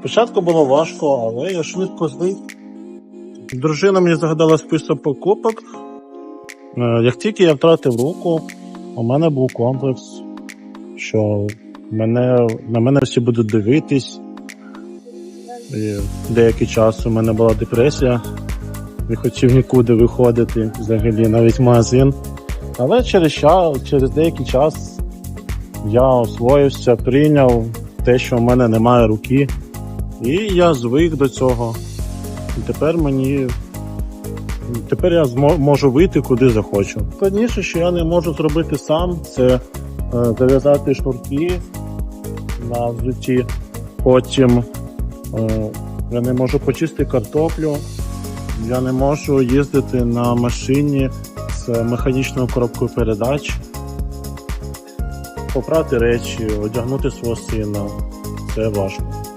Спочатку було важко, але я швидко звик. Дружина мені загадала список покупок. Е, Як тільки я втратив руку, у мене був комплекс, що мене, на мене всі будуть дивитись. І деякий час у мене була депресія. Не хотів нікуди виходити, взагалі, навіть магазин. Але через, час, через деякий час я освоївся, прийняв те, що в мене немає руки. І я звик до цього. І тепер мені. Тепер я можу вийти куди захочу. Складніше, що я не можу зробити сам, це е, зав'язати шнурки на взутті. Потім е, я не можу почистити картоплю, я не можу їздити на машині з механічною коробкою передач, попрати речі, одягнути свого сина. Це важко.